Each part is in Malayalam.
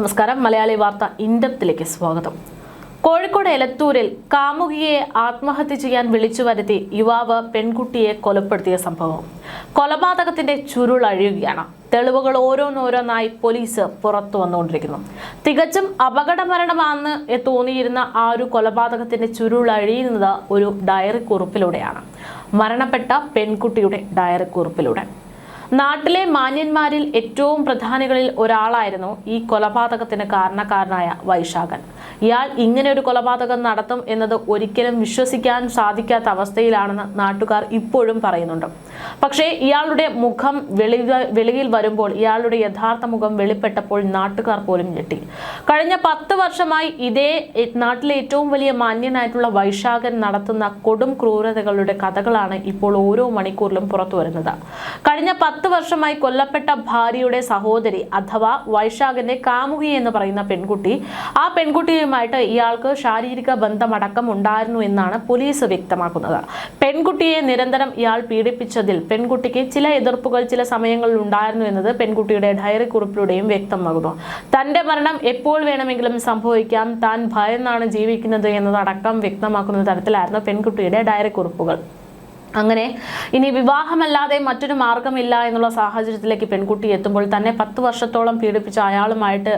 നമസ്കാരം. മലയാളി വാർത്ത ഇൻഡപ്തിലേക്ക് സ്വാഗതം. കോഴിക്കോട് എലത്തൂരിൽ കാമുകിയെ ആത്മഹത്യ ചെയ്യാൻ വിളിച്ചു വരുത്തി യുവാവ് പെൺകുട്ടിയെ കൊലപ്പെടുത്തിയ സംഭവം. കൊലപാതകത്തിന്റെ ചുരുൾ അഴിയുകയാണ്. തെളിവുകൾ ഓരോന്നോരോന്നായി പോലീസ് പുറത്തു വന്നുകൊണ്ടിരിക്കുന്നു. തികച്ചും അപകട മരണമാണെന്ന് തോന്നിയിരുന്ന ആ ഒരു കൊലപാതകത്തിന്റെ ചുരുൾ അഴിയുന്നത് ഒരു ഡയറി കുറിപ്പിലൂടെയാണ്. മരണപ്പെട്ട പെൺകുട്ടിയുടെ ഡയറി കുറിപ്പിലൂടെ. നാട്ടിലെ മാന്യന്മാരിൽ ഏറ്റവും പ്രധാനികളിൽ ഒരാളായിരുന്നു ഈ കൊലപാതകത്തിന് കാരണക്കാരനായ വൈശാഖൻ. ഇയാൾ ഇങ്ങനെ ഒരു കൊലപാതകം നടത്തും എന്നത് ഒരിക്കലും വിശ്വസിക്കാൻ സാധിക്കാത്ത അവസ്ഥയിലാണെന്ന് നാട്ടുകാർ ഇപ്പോഴും പറയുന്നുണ്ട്. പക്ഷേ ഇയാളുടെ മുഖം വെളി വെളിയിൽ വരുമ്പോൾ ഇയാളുടെ യഥാർത്ഥ മുഖം വെളിപ്പെട്ടപ്പോൾ നാട്ടുകാർ പോലും ഞെട്ടി. കഴിഞ്ഞ പത്ത് വർഷമായി ഇതേ നാട്ടിലെ ഏറ്റവും വലിയ മാന്യനായിട്ടുള്ള വൈശാഖൻ നടത്തുന്ന കൊടും ക്രൂരതകളുടെ കഥകളാണ് ഇപ്പോൾ ഓരോ മണിക്കൂറിലും പുറത്തു വരുന്നത്. കഴിഞ്ഞ പത്ത് വർഷമായി കൊല്ലപ്പെട്ട ഭാര്യയുടെ സഹോദരി അഥവാ വൈശാഖന്റെ കാമുകി എന്ന് പറയുന്ന പെൺകുട്ടി ആ പെൺകുട്ടിയുമായിട്ട് ഇയാൾക്ക് ശാരീരിക ബന്ധമടക്കം ഉണ്ടായിരുന്നു എന്നാണ് പോലീസ് വ്യക്തമാക്കുന്നത്. പെൺകുട്ടിയെ നിരന്തരം ഇയാൾ പീഡിപ്പിച്ചതിൽ പെൺകുട്ടിക്ക് ചില എതിർപ്പുകൾ ചില സമയങ്ങളിൽ ഉണ്ടായിരുന്നു എന്നത് പെൺകുട്ടിയുടെ ഡയറി കുറിപ്പിലൂടെയും വ്യക്തമാകുന്നു. തന്റെ മരണം എപ്പോൾ വേണമെങ്കിലും സംഭവിക്കാം താൻ ഭയന്നാണ് ജീവിക്കുന്നത് എന്നതടക്കം വ്യക്തമാക്കുന്ന തരത്തിലായിരുന്നു പെൺകുട്ടിയുടെ ഡയറി കുറിപ്പുകൾ. അങ്ങനെ ഇനി വിവാഹമല്ലാതെ മറ്റൊരു മാർഗമില്ല എന്നുള്ള സാഹചര്യത്തിലേക്ക് പെൺകുട്ടി എത്തുമ്പോൾ തന്നെ പത്ത് വർഷത്തോളം പീഡിപ്പിച്ച അയാളുമായിട്ട്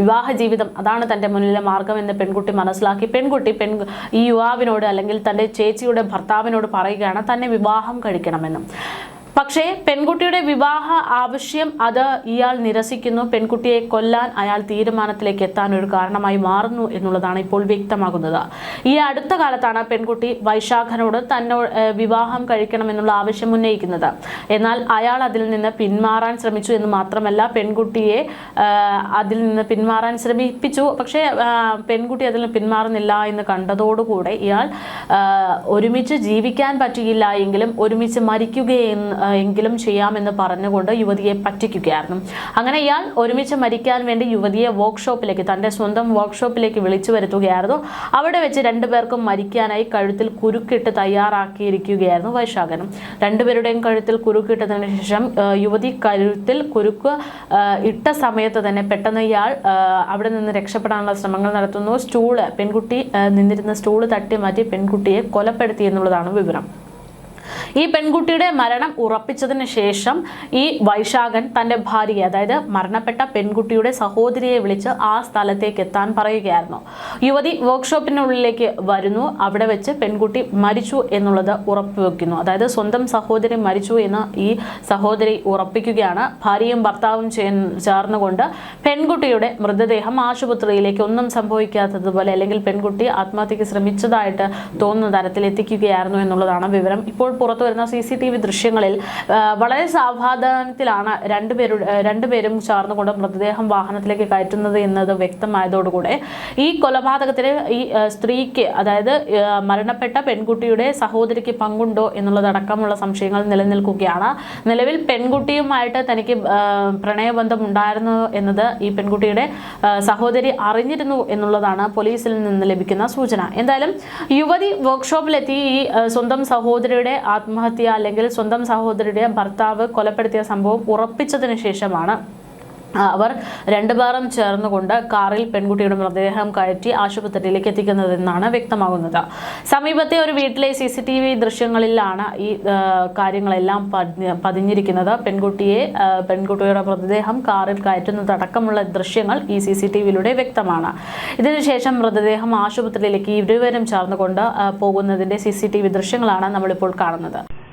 വിവാഹ ജീവിതം അതാണ് തന്റെ മുന്നിലെ മാർഗമെന്ന് പെൺകുട്ടി മനസ്സിലാക്കി. പെൺകുട്ടി പെൺ ഈ യുവാവിനോട് അല്ലെങ്കിൽ തന്റെ ചേച്ചിയുടെ ഭർത്താവിനോട് പറയുകയാണ് തന്നെ വിവാഹം കഴിക്കണമെന്നും. പക്ഷേ പെൺകുട്ടിയുടെ വിവാഹ ആവശ്യം അത് ഇയാൾ നിരസിക്കുന്നു. പെൺകുട്ടിയെ കൊല്ലാൻ അയാൾ തീരുമാനത്തിലേക്ക് എത്താൻ ഒരു കാരണമായി മാറുന്നു എന്നുള്ളതാണ് ഇപ്പോൾ വ്യക്തമാകുന്നത്. ഈ അടുത്ത കാലത്താണ് പെൺകുട്ടി വൈശാഖനോട് തന്നോ വിവാഹം കഴിക്കണമെന്നുള്ള ആവശ്യം ഉന്നയിക്കുന്നത്. എന്നാൽ അയാൾ അതിൽ നിന്ന് പിന്മാറാൻ ശ്രമിച്ചു എന്ന് മാത്രമല്ല പെൺകുട്ടിയെ അതിൽ നിന്ന് പിന്മാറാൻ ശ്രമിപ്പിച്ചു. പക്ഷേ പെൺകുട്ടി അതിൽ നിന്ന് പിന്മാറുന്നില്ല എന്ന് കണ്ടതോടുകൂടെ ഇയാൾ ഒരുമിച്ച് ജീവിക്കാൻ പറ്റിയില്ല എങ്കിലും ഒരുമിച്ച് മരിക്കുകയെന്ന് എങ്കിലും ചെയ്യാമെന്ന് പറഞ്ഞുകൊണ്ട് യുവതിയെ പറ്റിക്കുകയായിരുന്നു. അങ്ങനെ ഇയാൾ ഒരുമിച്ച് മരിക്കാൻ വേണ്ടി യുവതിയെ വർക്ക്ഷോപ്പിലേക്ക് തന്റെ സ്വന്തം വർക്ക്ഷോപ്പിലേക്ക് വിളിച്ചു വരുത്തുകയായിരുന്നു. അവിടെ വെച്ച് രണ്ടുപേർക്കും മരിക്കാനായി കഴുത്തിൽ കുരുക്കിട്ട് തയ്യാറാക്കിയിരിക്കുകയായിരുന്നു വൈശാഖനും. രണ്ടുപേരുടെയും കഴുത്തിൽ കുരുക്കിട്ടതിന് ശേഷം യുവതി കഴുത്തിൽ കുരുക്ക് ഇട്ട സമയത്ത് തന്നെ പെട്ടെന്ന് ഇയാൾ അവിടെ നിന്ന് രക്ഷപ്പെടാനുള്ള ശ്രമങ്ങൾ നടത്തുന്നു. സ്റ്റൂൾ പെൺകുട്ടി നിന്നിരുന്ന സ്റ്റൂൾ തട്ടി മാറ്റി പെൺകുട്ടിയെ കൊലപ്പെടുത്തി എന്നുള്ളതാണ് വിവരം. ഈ പെൺകുട്ടിയുടെ മരണം ഉറപ്പിച്ചതിന് ശേഷം ഈ വൈശാഖൻ തന്റെ ഭാര്യയെ അതായത് മരണപ്പെട്ട പെൺകുട്ടിയുടെ സഹോദരിയെ വിളിച്ച് ആ സ്ഥലത്തേക്ക് എത്താൻ പറയുകയായിരുന്നു. യുവതി വർക്ക്ഷോപ്പിനുള്ളിലേക്ക് വരുന്നു. അവിടെ വെച്ച് പെൺകുട്ടി മരിച്ചു എന്നുള്ളത് ഉറപ്പുവെക്കുന്നു അതായത് സ്വന്തം സഹോദരി മരിച്ചു എന്ന് ഈ സഹോദരി ഉറപ്പിക്കുകയാണ്. ഭാര്യയും ഭർത്താവും ചേർന്നുകൊണ്ട് പെൺകുട്ടിയുടെ മൃതദേഹം ആശുപത്രിയിലേക്ക് ഒന്നും സംഭവിക്കാത്തതുപോലെ അല്ലെങ്കിൽ പെൺകുട്ടി ആത്മഹത്യക്ക് ശ്രമിച്ചതായിട്ട് തോന്നുന്ന തരത്തിൽ എത്തിക്കുകയായിരുന്നു എന്നുള്ളതാണ് വിവരം. ഇപ്പോൾ പുറത്തു വരുന്ന സി സി ടി വി ദൃശ്യങ്ങളിൽ വളരെ സാവധാനത്തിലാണ് രണ്ടുപേരുടെ രണ്ടുപേരും ചേർന്നുകൊണ്ട് മൃതദേഹം വാഹനത്തിലേക്ക് കയറ്റുന്നത് എന്നത് വ്യക്തമായതോടുകൂടെ. ഈ കൊലപാതകത്തിന് ഈ സ്ത്രീക്ക് അതായത് മരണപ്പെട്ട പെൺകുട്ടിയുടെ സഹോദരിക്ക് പങ്കുണ്ടോ എന്നുള്ളതടക്കമുള്ള സംശയങ്ങൾ നിലനിൽക്കുകയാണ്. നിലവിൽ പെൺകുട്ടിയുമായിട്ട് തനിക്ക് പ്രണയബന്ധം ഉണ്ടായിരുന്നു എന്നത് ഈ പെൺകുട്ടിയുടെ സഹോദരി അറിഞ്ഞിരുന്നു എന്നുള്ളതാണ് പോലീസിൽ നിന്ന് ലഭിക്കുന്ന സൂചന. എന്തായാലും യുവതി വർക്ക്ഷോപ്പിലെത്തി ഈ സ്വന്തം സഹോദരിയുടെ ആത്മഹത്യ അല്ലെങ്കിൽ സ്വന്തം സഹോദരിയുടെ ഭർത്താവ് കൊലപ്പെടുത്തിയ സംഭവം ഉറപ്പിച്ചതിന് ശേഷമാണ്. അവർ രണ്ടുപേരും ചേർന്നുകൊണ്ട് കാറിൽ പെൺകുട്ടിയുടെ മൃതദേഹം കയറ്റി ആശുപത്രിയിലേക്ക് എത്തിക്കുന്നതെന്നാണ് വ്യക്തമാകുന്നത്. സമീപത്തെ ഒരു വീട്ടിലെ സി സി ടി വി ദൃശ്യങ്ങളിലാണ് ഈ കാര്യങ്ങളെല്ലാം പതി- പതിഞ്ഞിരിക്കുന്നത്. പെൺകുട്ടിയെ പെൺകുട്ടിയുടെ മൃതദേഹം കാറിൽ കയറ്റുന്നതടക്കമുള്ള ദൃശ്യങ്ങൾ ഈ സി സി ടി വിയിലൂടെ വ്യക്തമാണ്. ഇതിനുശേഷം മൃതദേഹം ആശുപത്രിയിലേക്ക് ഇരുവരും ചേർന്നുകൊണ്ട് പോകുന്നതിന്റെ സി സി ടി വി ദൃശ്യങ്ങളാണ് നമ്മളിപ്പോൾ കാണുന്നത്.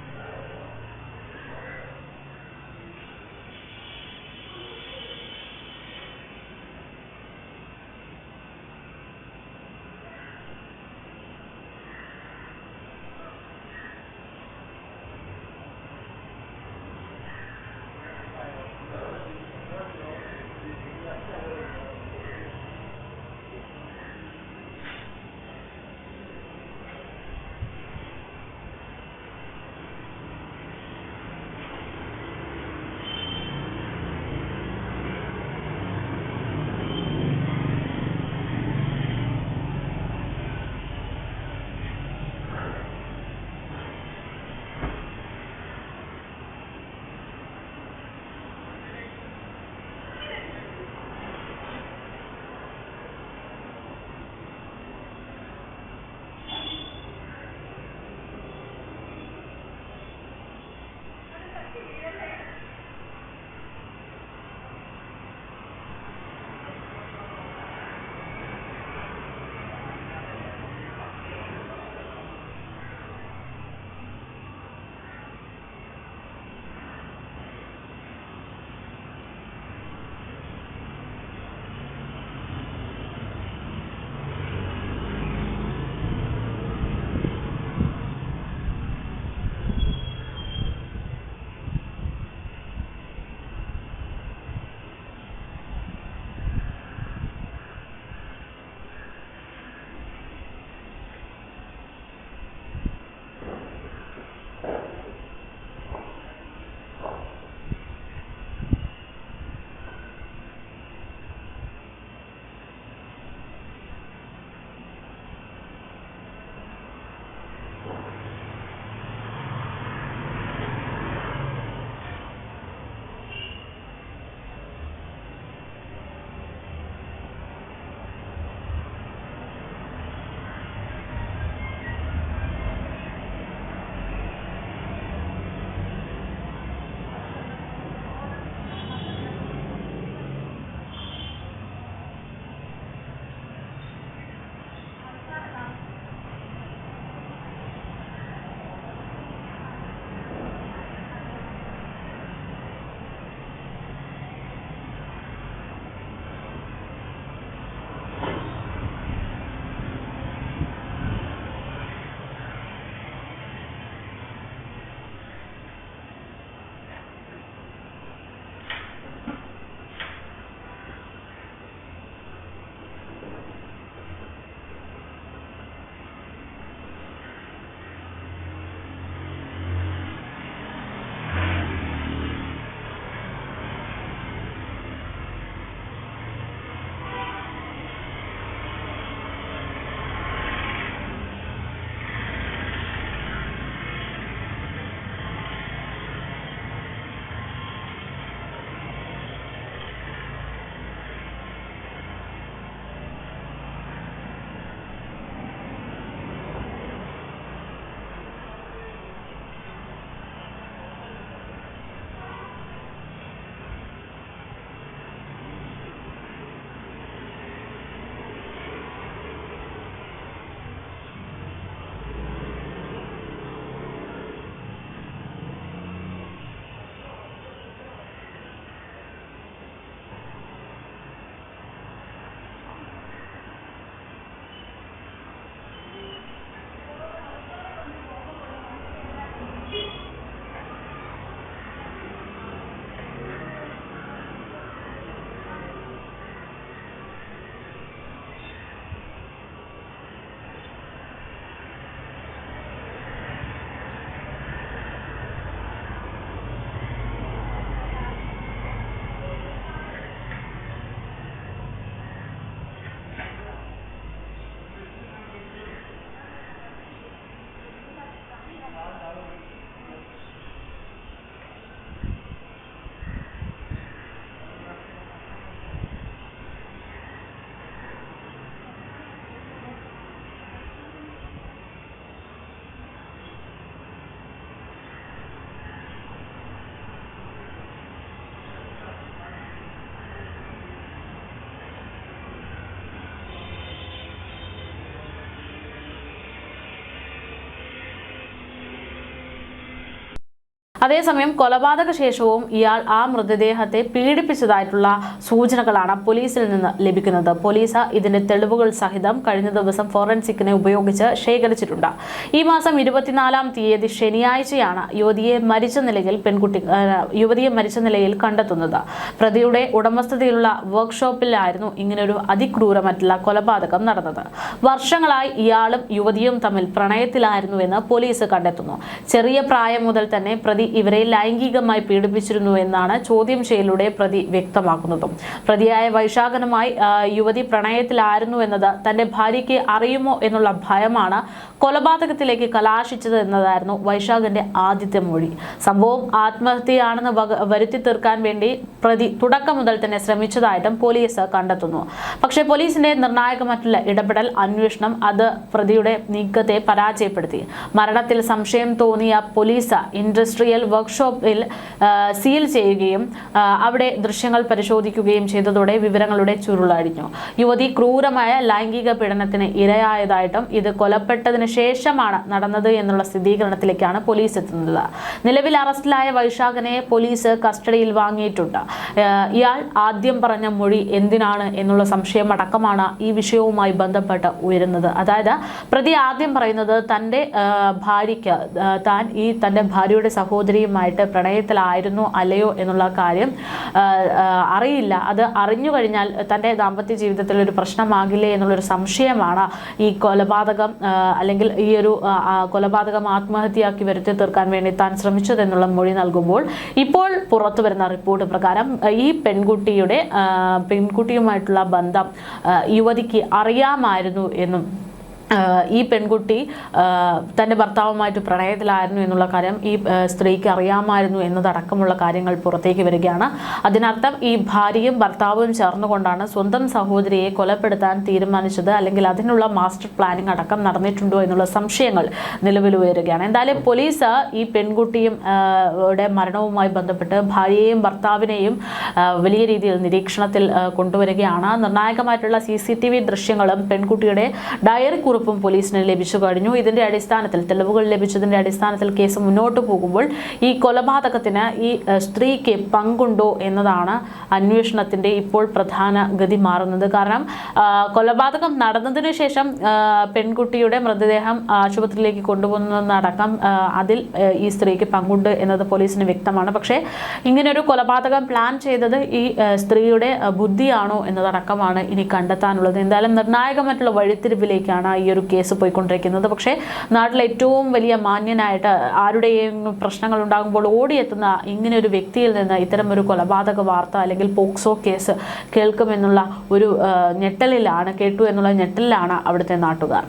അതേസമയം കൊലപാതക ശേഷവും ഇയാൾ ആ മൃതദേഹത്തെ പീഡിപ്പിച്ചതായിട്ടുള്ള സൂചനകളാണ് പോലീസിൽ നിന്ന് ലഭിക്കുന്നത്. പോലീസ് ഇതിന്റെ തെളിവുകൾ സഹിതം കഴിഞ്ഞ ദിവസം ഫോറൻസിക്കിനെ ഉപയോഗിച്ച് ശേഖരിച്ചിട്ടുണ്ട്. ഈ മാസം ഇരുപത്തിനാലാം തീയതി ശനിയാഴ്ചയാണ് യുവതിയെ മരിച്ച നിലയിൽ പെൺകുട്ടി യുവതിയെ മരിച്ച നിലയിൽ കണ്ടെത്തുന്നത്. പ്രതിയുടെ ഉടമസ്ഥതയിലുള്ള വർക്ക്ഷോപ്പിലായിരുന്നു ഇങ്ങനൊരു അതിക്രൂരമായിട്ടുള്ള കൊലപാതകം നടന്നത്. വർഷങ്ങളായി ഇയാളും യുവതിയും തമ്മിൽ പ്രണയത്തിലായിരുന്നുവെന്ന് പോലീസ് കണ്ടെത്തുന്നു. ചെറിയ പ്രായം മുതൽ തന്നെ പ്രതി ഇവരെ ലൈംഗികമായി പീഡിപ്പിച്ചിരുന്നു എന്നാണ് ചോദ്യം ചെയ്യലിലൂടെ പ്രതി വ്യക്തമാക്കുന്നതും. പ്രതിയായ വൈശാഖനുമായി യുവതി പ്രണയത്തിലായിരുന്നു എന്നത് തന്റെ ഭാര്യയ്ക്ക് അറിയുമോ എന്നുള്ള ഭയമാണ് കൊലപാതകത്തിലേക്ക് കലാശിച്ചത് എന്നതായിരുന്നു വൈശാഖന്റെ ആദ്യത്തെ മൊഴി. സംഭവം ആത്മഹത്യയാണെന്ന് വരുത്തി തീർക്കാൻ വേണ്ടി പ്രതി തുടക്കം മുതൽ തന്നെ ശ്രമിച്ചതായിട്ടും പോലീസ് കണ്ടെത്തുന്നു. പക്ഷേ പോലീസിന്റെ നിർണായകമായിട്ടുള്ള ഇടപെടൽ അന്വേഷണം അത് പ്രതിയുടെ നീക്കത്തെ പരാജയപ്പെടുത്തി. മരണത്തിൽ സംശയം തോന്നിയ പോലീസ് ഇൻഡസ്ട്രിയൽ വർക്ക്ഷോപ്പിൽ സീൽ ചെയ്യുകയും അവിടെ ദൃശ്യങ്ങൾ പരിശോധിക്കുകയും ചെയ്തതോടെ വിവരങ്ങളുടെ ചുരുളഴിഞ്ഞു. യുവതി ക്രൂരമായ ലൈംഗിക പീഡനത്തിന് ഇരയായതായിട്ടും ഇത് കൊലപ്പെട്ടതിന് ശേഷമാണ് നടന്നത് എന്നുള്ള സ്ഥിരീകരണത്തിലേക്കാണ് പോലീസ് എത്തുന്നത്. നിലവിൽ അറസ്റ്റിലായ വൈശാഖനെ പോലീസ് കസ്റ്റഡിയിൽ വാങ്ങിയിട്ടുണ്ട്. ഇയാൾ ആദ്യം പറഞ്ഞ മൊഴി എന്തിനാണ് എന്നുള്ള സംശയമടക്കമാണ് ഈ വിഷയവുമായി ബന്ധപ്പെട്ട് ഉയരുന്നത്. അതായത് പ്രതി ആദ്യം പറയുന്നത് തന്റെ ഭാര്യയ്ക്ക് താൻ ഈ തന്റെ ഭാര്യയുടെ സഹോദരിയുമായിട്ട് പ്രണയത്തിലായിരുന്നു അല്ലയോ എന്നുള്ള കാര്യം അറിയില്ല. അത് അറിഞ്ഞു കഴിഞ്ഞാൽ തന്റെ ദാമ്പത്യ ജീവിതത്തിൽ ഒരു പ്രശ്നമാകില്ലേ എന്നുള്ളൊരു സംശയമാണ് ഈ കൊലപാതകം അല്ലെങ്കിൽ ഈ ഒരു കൊലപാതകം ആത്മഹത്യയാക്കി വരുത്തി തീർക്കാൻ വേണ്ടി താൻ ശ്രമിച്ചതെന്നുള്ള മൊഴി നൽകുമ്പോൾ ഇപ്പോൾ പുറത്തു വരുന്ന റിപ്പോർട്ട് പ്രകാരം ഈ പെൺകുട്ടിയുടെ പെൺകുട്ടിയുമായിട്ടുള്ള ബന്ധം യുവതിക്ക് അറിയാമായിരുന്നു എന്നും ഈ പെൺകുട്ടി തന്റെ ഭർത്താവുമായിട്ട് പ്രണയത്തിലായിരുന്നു എന്നുള്ള കാര്യം ഈ സ്ത്രീക്ക് അറിയാമായിരുന്നു എന്നതടക്കമുള്ള കാര്യങ്ങൾ പുറത്തേക്ക് വരികയാണ്. അതിനർത്ഥം ഈ ഭാര്യയും ഭർത്താവും ചേർന്നുകൊണ്ടാണ് സ്വന്തം സഹോദരിയെ കൊലപ്പെടുത്താൻ തീരുമാനിച്ചത് അല്ലെങ്കിൽ അതിനുള്ള മാസ്റ്റർ പ്ലാനിംഗ് അടക്കം നടന്നിട്ടുണ്ടോ എന്നുള്ള സംശയങ്ങൾ നിലവിൽ ഉയരുകയാണ്. എന്തായാലും പോലീസ് ഈ പെൺകുട്ടിയും മരണവുമായി ബന്ധപ്പെട്ട് ഭാര്യയെയും ഭർത്താവിനെയും വലിയ രീതിയിൽ നിരീക്ഷണത്തിൽ കൊണ്ടുവരികയാണ്. നിർണായകമായിട്ടുള്ള സി ദൃശ്യങ്ങളും പെൺകുട്ടിയുടെ ഡയറി പോലീസിന് ലഭിച്ചു കഴിഞ്ഞു. ഇതിന്റെ അടിസ്ഥാനത്തിൽ തെളിവുകൾ ലഭിച്ചതിന്റെ അടിസ്ഥാനത്തിൽ കേസ് മുന്നോട്ട് പോകുമ്പോൾ ഈ കൊലപാതകത്തിന് ഈ സ്ത്രീക്ക് പങ്കുണ്ടോ എന്നതാണ് അന്വേഷണത്തിന്റെ ഇപ്പോൾ പ്രധാന ഗതി മാറുന്നത്. കാരണം കൊലപാതകം നടന്നതിന് ശേഷം പെൺകുട്ടിയുടെ മൃതദേഹം ആശുപത്രിയിലേക്ക് കൊണ്ടുപോകുന്നതടക്കം അതിൽ ഈ സ്ത്രീക്ക് പങ്കുണ്ട് എന്നത് പോലീസിന് വ്യക്തമാണ്. പക്ഷേ ഇങ്ങനൊരു കൊലപാതകം പ്ലാൻ ചെയ്തത് ഈ സ്ത്രീയുടെ ബുദ്ധിയാണോ എന്നതടക്കമാണ് ഇനി കണ്ടെത്താനുള്ളത്. എന്തായാലും നിർണായകമായിട്ടുള്ള വഴിത്തിരിവിലേക്കാണ് ഈ ഒരു കേസ് പോയിക്കൊണ്ടിരിക്കുന്നത്. പക്ഷേ നാട്ടിലെ ഏറ്റവും വലിയ മാന്യനായിട്ട് ആരുടെയും പ്രശ്നങ്ങൾ ഉണ്ടാകുമ്പോൾ ഓടിയെത്തുന്ന ഇങ്ങനെ ഒരു വ്യക്തിയിൽ നിന്ന് ഇത്തരം ഒരു കൊലപാതക വാർത്ത അല്ലെങ്കിൽ പോക്സോ കേസ് കേൾക്കുമെന്നുള്ള ഒരു ഞെട്ടലിലാണ് കേട്ടു എന്നുള്ള ഞെട്ടലിലാണ് അവിടുത്തെ നാട്ടുകാർ.